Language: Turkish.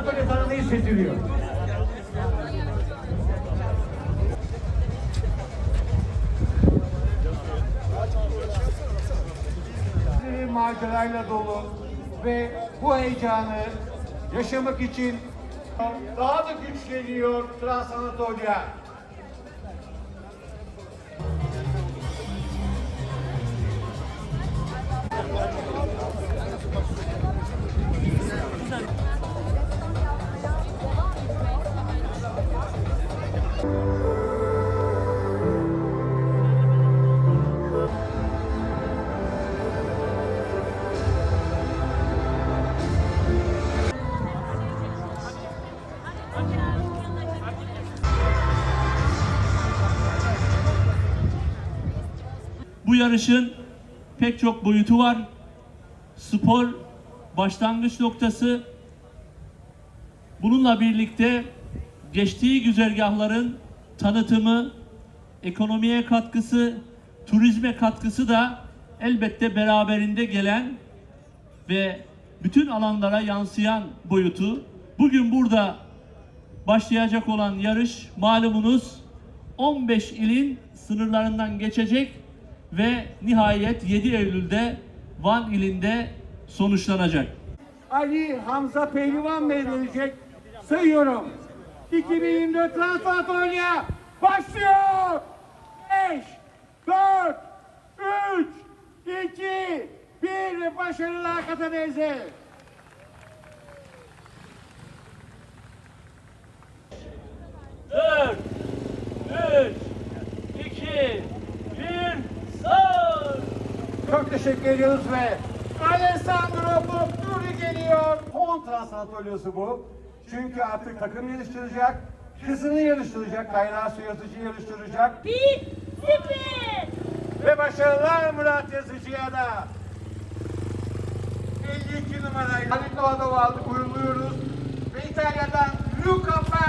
Antalya tanrını hissediliyor. Bir macerayla dolu ve bu heyecanı yaşamak için daha da güçleniyor Trans Anatolia. Bu yarışın pek çok boyutu var. Spor başlangıç noktası. Bununla birlikte geçtiği güzergahların tanıtımı, ekonomiye katkısı, turizme katkısı da elbette beraberinde gelen ve bütün alanlara yansıyan boyutu. Bugün burada başlayacak olan yarış malumunuz 15 ilin sınırlarından geçecek ve nihayet 7 Eylül'de Van ilinde sonuçlanacak. Ali Hamza Pehlivan Bey verecek. Sayıyorum. 2024 Trans Anatolia başlıyor. 5, 4, 3, 2, 1 ve başarılar Kataneze. Çok teşekkür ediyoruz ve Alessandro Botturi geliyor. Son Trans Anatolia'sı bu. Çünkü artık takım yarıştıracak. Kızını yarıştıracak. Kaynağı su yazıcı yarıştıracak. Bir, sıfır. Ve başarılar Murat Yazıcı'ya da. 52 numarayla Halikova'da aldık, uğurluyoruz. Ve İtalya'dan Luca.